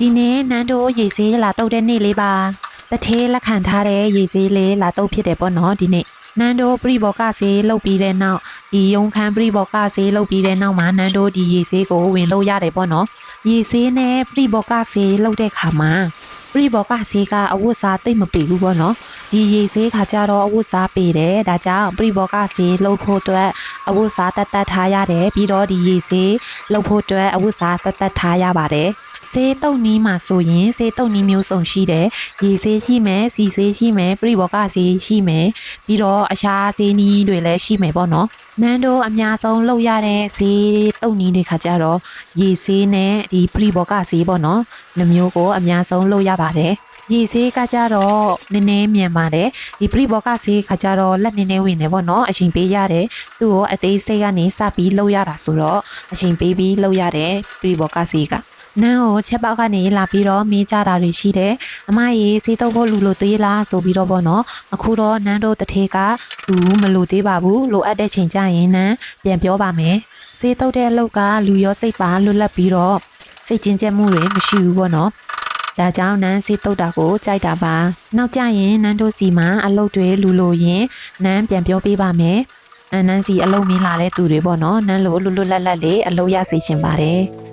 ဒီနေ့နန်းတို့ရေဆေးလာတော့တဲ့နေ့လေးပါတထေးလက်ခံထားတဲ့ရေဆေးလေးလာတော့ဖြစ်တယ်ပေါ့နော်ဒီနေ့နန်းတို့ပြိဘောကဆေးလုတ်ပြီးတဲ့နောက်ဒီယုံခမ်းပြိဘောကဆေးလုတ်ပြီးတဲ့နောက်မှာနန်းတို့ဒီရေဆေးကိုဝင်လို့ရတယ်ပေါ့နော်ရေဆေးနဲ့ပြိဘောကဆေးလုတ်တဲ့ခါမှာပြိဘောကဆေးကအဝတ်စားတိတ်မပေဘူးပေါ့နော်ဒီရေဆေးခါကြတော့အဝတ်စားပေတယ်ဒါကြောင့်ပြိဘောကဆေးလုတ်ဖို့အတွက်အဝတ်စားတတ်တတ်ထားရတယ်ပြီးတော့ဒီရေဆေးလုတ်ဖို့အတွက်အဝတ်စားတတ်တတ်ထားရပါတယ် ဈေးတုံနီးမှာဆိုရင်ဈေးတုံနီးမျိုးစုံရှိတယ်။ရေဈေးရှိမယ်၊စီဈေးရှိမယ်၊ပြိဘောကဈေးရှိမယ်။ပြီးတော့အရှားဈေးနီးတွေလည်းရှိမယ်ပေါ့နော်။နန်းတို့အများဆုံးလောက်ရတဲ့ဈေးတုံနီးတွေခါကြတော့ရေဈေးနဲ့ဒီပြိဘောကဈေးပေါ့နော်။နှမျိုးကိုအများဆုံးလောက်ရပါတယ်။ရေဈေးကကြတော့နည်းနည်းမြန်ပါတယ်ဒီပြိဘောကဈေးခါကြတော့လက်နည်းနည်းဝင်နေပေါ့နော်အချိန်ပေးရတယ်သူ့ကိုအသေးစိတ်ကနေစပြီးလောက်ရတာဆိုတော့အချိန်ပေးပြီးလောက်ရတယ်ပြိဘောကဈေးက နန်းကိုချက်ပေါက်ကနေလာပြီးတော့မေးကြတာတွေရှိတယ်။အမရေစေးတော့ဖို့လူလို့သေးလားဆိုပြီးတော့ပေါ့နော်။အခုတော့နန်းတို့တထေးကလူမလို့သေးပါဘူး။လိုအပ်တဲ့ချိန်ကျရင်နန်းပြန်ပြောပါမယ်။စေးတော့တဲ့အလုပ်ကလူရောစိတ်ပါလွတ်လပ်ပြီးတော့စိတ်ချင်းကျက်မှုတွေမရှိဘူးပေါ့နော်။ဒါကြောင့်နန်းစေးတုတ်တာကိုကြိုက်တာပါ။နောက်ကျရင်နန်းတို့စီမှာအလုပ်တွေလူလို့ရင်နန်းပြန်ပြောပေးပါမယ်။အနန်းစီအလုပ်မင်းလာတဲ့သူတွေပေါ့နော်။နန်းလိုလွတ်လွတ်လပ်လပ်လေးအလုပ်ရစေချင်ပါတယ်။